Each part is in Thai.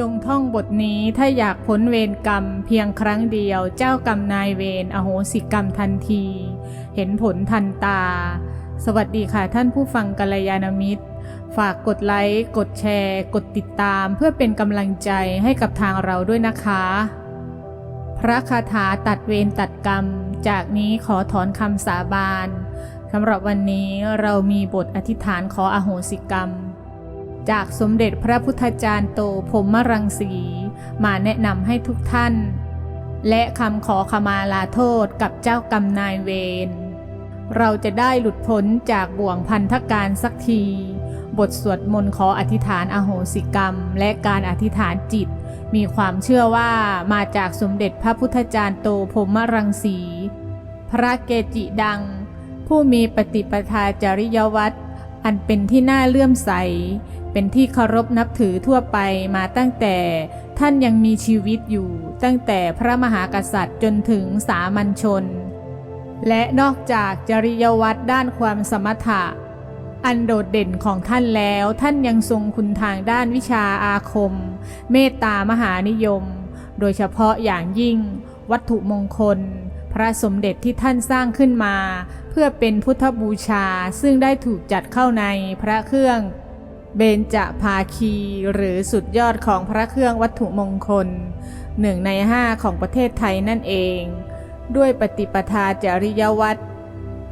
จงท่องบทนี้ถ้าอยากพ้นเวรกรรม เพียงครั้งเดียวเจ้ากรรมนายเวรอโหสิกรรมทันที เห็นผลทันตา สวัสดีค่ะท่านผู้ฟังกัลยาณมิตร ฝากกดไลค์ กดแชร์ กดติดตามเพื่อเป็นกำลังใจให้กับทางเราด้วยนะคะ พระคาถาตัดเวรตัดกรรม จากนี้ขอถอนคำสาบานสำหรับวันนี้เรามีบทอธิษฐานขออโหสิกรรม จากสมเด็จพระพุทธจารย์โตพรหมรังสี มาแนะนำให้ทุกท่าน และคำขอขมาลาโทษกับเจ้ากรรมนายเวร เราจะได้หลุดพ้นจากบ่วงพันธการสักที บทสวดมนต์ขออธิษฐานอโหสิกรรม และการอธิษฐานจิต มีความเชื่อว่ามาจากสมเด็จพระพุทธจารย์โตพรหมรังสี พระเกจิดัง ผู้มีปฏิปทาจริยวัตรอันเป็นที่น่าเลื่อมใส เป็นที่เคารพนับถือทั่วไปมาตั้งแต่ท่านยังมีชีวิตอยู่ ตั้งแต่พระมหากษัตริย์จนถึงสามัญชน และนอกจากจริยวัตรด้านความสมถะ อันโดดเด่นของท่านแล้วท่านยังทรงคุณทางด้านวิชาอาคม เมตตามหานิยม โดยเฉพาะอย่างยิ่ง วัตถุมงคล พระสมเด็จที่ท่านสร้างขึ้นมา เพื่อเป็นพุทธบูชาซึ่งได้ถูกจัดเข้าในพระเครื่อง เบญจภาคีหรือสุดยอดของพระเครื่องวัตถุมงคลหนึ่งในห้าของประเทศไทยนั่นเอง ด้วยปฏิปทาจริยวัตร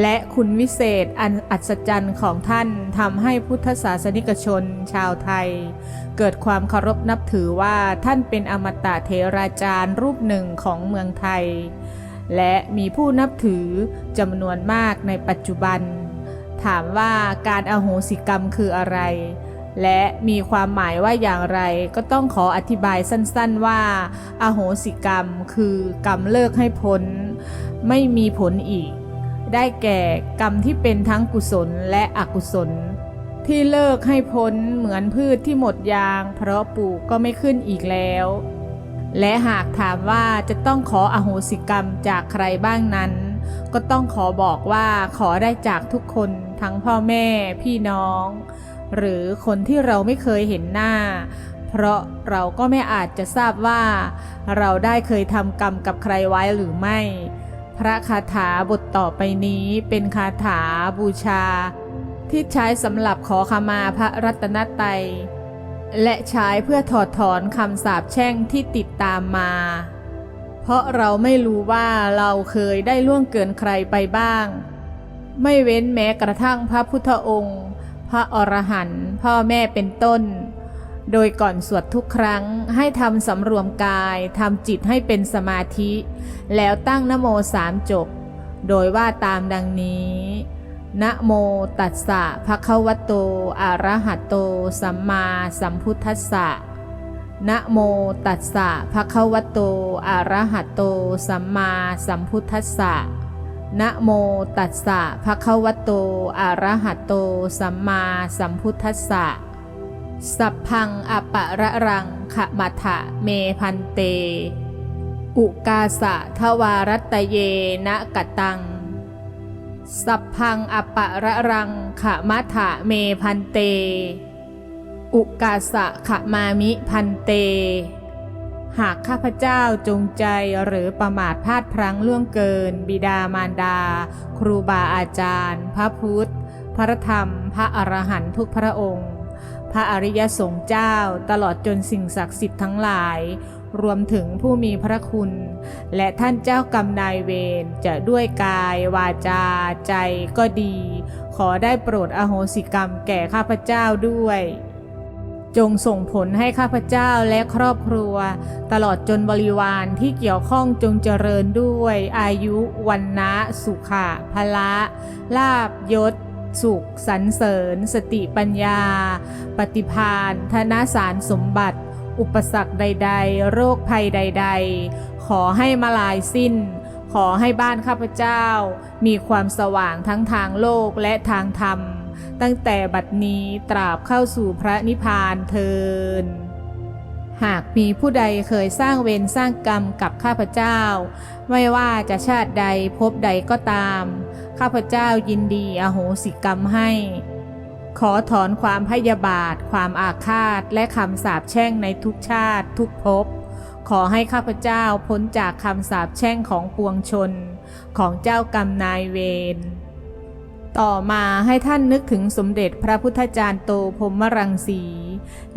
และคุณวิเศษอันอัศจรรย์ของท่านทำให้พุทธศาสนิกชนชาวไทย เกิดความเคารพนับถือว่าท่านเป็นอมตะเทราจารย์รูปหนึ่งของเมืองไทย และมีผู้นับถือจำนวนมากในปัจจุบัน ถามว่าการอโหสิกรรมคืออะไร และมีความหมายว่าอย่างไรก็ต้องขออธิบายสั้นๆว่าอโหสิกรรมคือกรรมเลิกให้พ้น ไม่มีผลอีก ได้แก่กรรมที่เป็นทั้งกุศลและอกุศล ที่เลิกให้พ้นเหมือนพืชที่หมดยาง เพราะปลูกก็ไม่ขึ้นอีกแล้ว และหากถามว่าจะต้องขออโหสิกรรมจากใครบ้างนั้น ก็ต้องขอบอกว่าขอได้จากทุกคนทั้งพ่อแม่พี่น้อง หรือคนที่เราไม่เคยเห็นหน้า เพราะเราก็ไม่อาจจะทราบว่า เราได้เคยทำกรรมกับใครไว้หรือไม่ พระคาถาบทต่อไปนี้เป็นคาถาบูชา ที่ใช้สำหรับขอขมาพระรัตนตรัยและใช้เพื่อถอดถอนคำสาปแช่งที่ติดตามมา เพราะเราไม่รู้ว่าเราเคยได้ล่วงเกินใครไปบ้าง ไม่เว้นแม้กระทั่งพระพุทธองค์ พระอรหันต์พ่อแม่เป็นต้น โดยก่อนสวดทุกครั้งให้ทำสำรวมกายทำจิตให้เป็นสมาธิ แล้วตั้งนโมสามจบ โดยว่าตามดังนี้นะโมตัสสะภะคะวะโต อะระหะโต สัมมาสัมพุทธัสสะนะโมตัสสะภะคะวะโต อะระหะโต สัมมาสัมพุทธัสสะ นะโมตัสสะภะคะวะโต อะระหะโต สัมมาสัมพุทธัสสะ สัพพังอปะระรังขะมัทะเมพันเต อุกาสะทวารัตเยนะกะตัง สัพพังอปะระรังขะมัทะเมพันเต อุกาสะขะมามิพันเต หากข้าพเจ้าจงใจหรือประมาทพลาดพลั้งล่วงเกิน บิดามารดา ครูบาอาจารย์ พระพุทธ พระธรรม พระอรหันตุกพระองค์ พระอริยสงฆ์เจ้าตลอดจนสิ่งศักดิ์สิทธิ์ทั้งหลาย รวมถึงผู้มีพระคุณ และท่านเจ้ากรรมนายเวรจะด้วยกาย วาจา ใจก็ดี ขอได้โปรดอโหสิกรรมแก่ข้าพเจ้าด้วย จงส่งผลให้ข้าพเจ้าและครอบครัว ตลอดจนบริวารที่เกี่ยวข้องจงเจริญด้วย อายุวันนะสุขะพละลาบยศ สุขสรรเสริญ สติปัญญา ปฏิพานธนสารสมบัติ อุปสรรคใด ๆ โรคภัยใด ๆ ขอให้มาลายสิ้น ขอให้บ้านข้าพเจ้า มีความสว่างทั้งทางโลกและทางธรรม ตั้งแต่บัดนี้ตราบเข้าสู่พระนิพพานเทินหากมีผู้ใดเคยสร้างเวรสร้างกรรมกับข้าพเจ้า ไม่ว่าจะชาติใดภพใดก็ตาม ข้าพเจ้ายินดีอโหสิกรรมให้ ขอถอนความพยาบาท ความอาฆาต และคำสาปแช่งในทุกชาติ ทุกภพขอให้ข้าพเจ้าพ้นจากคำสาปแช่งของปวงชน ของเจ้ากรรมนายเวร ต่อมาให้ท่านนึกถึงสมเด็จพระพุทธจารย์โตพรหมรังสี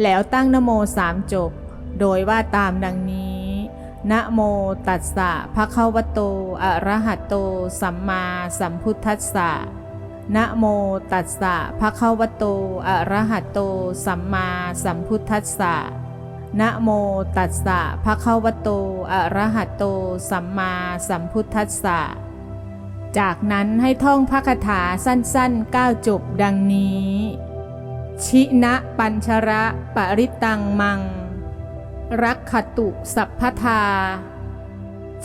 แล้วตั้งนโมสามจบ โดยว่าตามดังนี้ นะโมตัสสะภะคะวะโต อะระหะโต สัมมาสัมพุทธัสสะนะโมตัสสะภะคะวะโต อะระหะโต สัมมาสัมพุทธัสสะนะโมตัสสะภะคะวะโต อะระหะโต สัมมาสัมพุทธัสสะ จากนั้นให้ท่องพระคาถาสั้นๆก้าจบดังนี้ ชินะปัญชระปริตังมัง รักขตุสัพพทา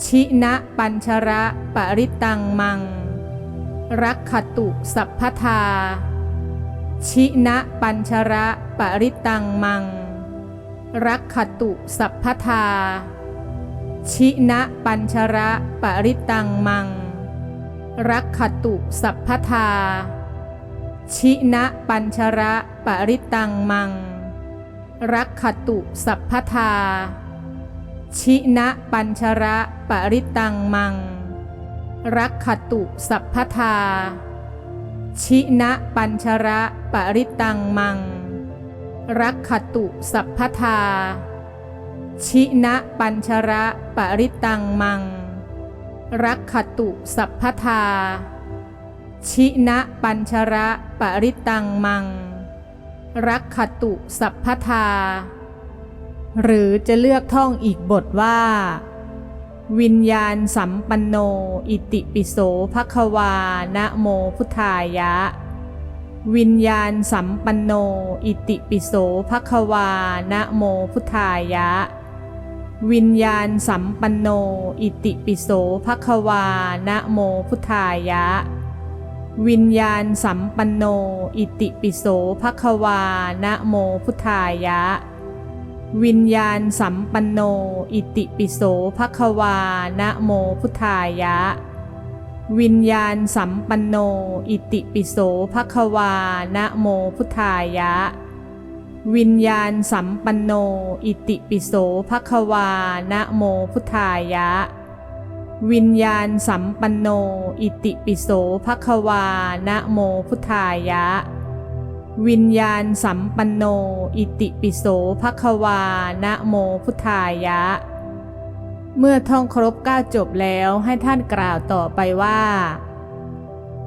ชินะปัญชระปริตังมัง รักขตุสัพพทา ชินะปัญชระปริตังมัง รักขตุสัพพทา ชินะปัญชระปริตังมัง รักขตุสัพพทา ชินะปัญชระปริตังมัง รักขตุสัพพทา ชินะปัญชระปริตังมัง รักขตุสัพพทา ชินะปัญชระปริตังมัง รักขตุสัพพทา ชินะปัญชระปริตังมัง รักขตุสัพพทา ชินะปัญชระปริตังมัง รักขตุสัพพทา หรือจะเลือกท่องอีกบทว่า วิญญาณสัมปันโน อิติปิโสภควานะโมพุทธายะ วิญญาณสัมปันโน อิติปิโสภควานะโมพุทธายะ วิญญาณสัมปันโน อิติปิโสภควานะโมพุทธายะ วิญญาณสัมปันโน อิติปิโสภควานะโมพุทธายะ วิญญาณสัมปันโน อิติปิโสภควานะโมพุทธายะ วิญญาณสัมปันโน อิติปิโสภควานะโมพุทธายะ วิญญาณสัมปันโน อิติปิโสภควานะโมพุทธายะ วิญญาณสัมปันโน อิติปิโสภควานะโมพุทธายะ วิญญาณสัมปันโน อิติปิโสภควานะโมพุทธายะ เมื่อท่องครบเก้าจบแล้วให้ท่านกล่าวต่อไปว่า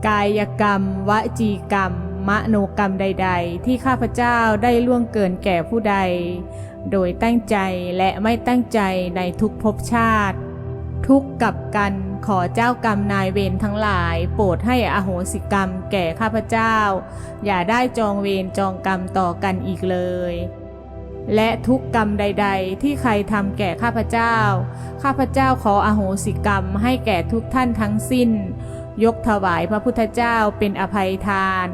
กายกรรม วจีกรรม มโนกรรมใด ๆ ที่ข้าพเจ้าได้ล่วงเกินแก่ผู้ใด โดยตั้งใจและไม่ตั้งใจในทุกภพชาติ ทุกกับกันขอเจ้ากรรมนายเวรทั้งหลาย โปรดให้อโหสิกรรมแก่ข้าพเจ้า อย่าได้จองเวรจองกรรมต่อกันอีกเลยและทุกกรรมใด ๆ ที่ใครทำแก่ข้าพเจ้า ข้าพเจ้าขออโหสิกรรมให้แก่ทุกท่านทั้งสิ้น ยกถวายพระพุทธเจ้าเป็นอภัยทาน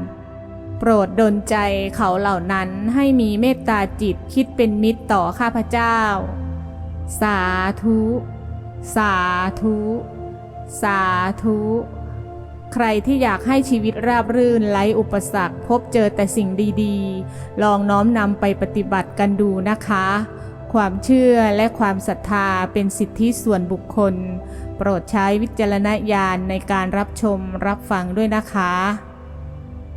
ปรดดลใจเขาเหล่านั้นให้มีเมตตาจิตคิดเป็นมิตรต่อข้าพเจ้า สาธุ สาธุ สาธุ ใครที่อยากให้ชีวิตราบรื่นไร้อุปสรรค พบเจอแต่สิ่งดีๆ ลองน้อมนำไปปฏิบัติกันดูนะคะ ความเชื่อและความศรัทธาเป็นสิทธิส่วนบุคคล โปรดใช้วิจารณญาณในการรับชมรับฟังด้วยนะคะ